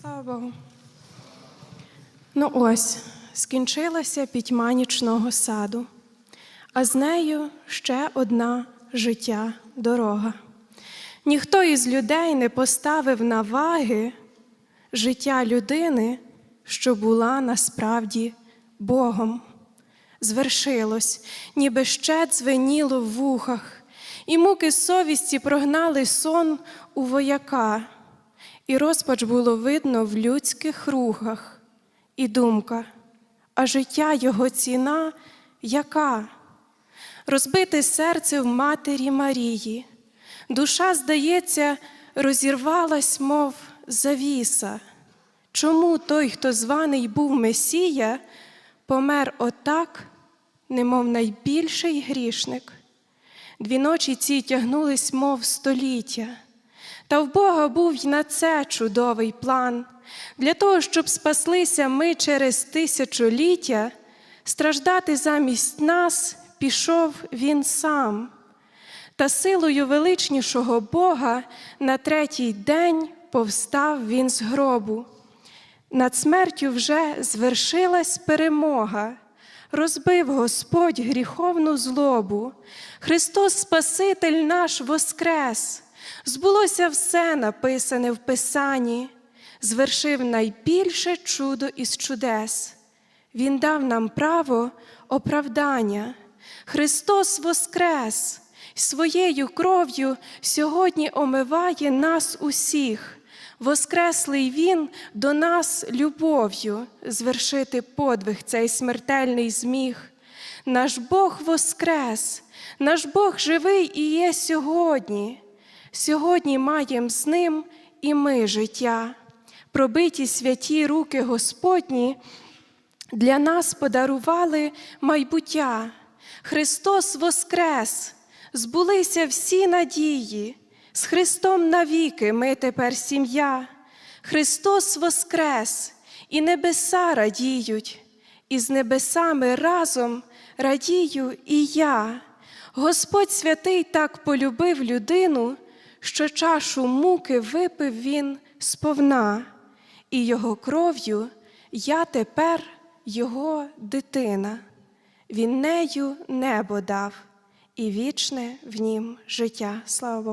Слава Богу. Ну ось, скінчилася пітьма нічного саду, а з нею ще одна життя дорога. Ніхто із людей не поставив на ваги життя людини, що була насправді Богом. Звершилось, ніби ще дзвеніло в вухах, і муки совісті прогнали сон у вояка, і розпач було видно в людських рухах, і думка, а життя його ціна яка? Розбите серце в матері Марії, душа, здається, розірвалась, мов завіса. Чому той, хто званий був Месія, помер отак, немов найбільший грішник? Дві ночі ці тягнулись, мов століття. Та в Бога був й на це чудовий план. Для того, щоб спаслися ми через тисячоліття, страждати замість нас пішов Він сам. Та силою величнішого Бога на третій день повстав Він з гробу. Над смертю вже звершилась перемога, розбив Господь гріховну злобу, Христос Спаситель наш воскрес, збулося все написане в Писанні, звершив найбільше чудо із чудес. Він дав нам право оправдання. Христос воскрес, своєю кров'ю сьогодні омиває нас усіх. Воскреслий Він до нас любов'ю звершити подвиг цей смертельний зміг. Наш Бог воскрес, наш Бог живий і є сьогодні. Сьогодні маєм з ним і ми життя. Пробиті святі руки Господні для нас подарували майбуття. Христос воскрес, збулися всі надії. З Христом навіки ми тепер сім'я. Христос воскрес, і небеса радіють, і з небесами разом радію і я. Господь святий так полюбив людину, що чашу муки випив він сповна, і його кров'ю я тепер його дитина. Він нею небо дав, і вічне в нім життя. Слава Богу.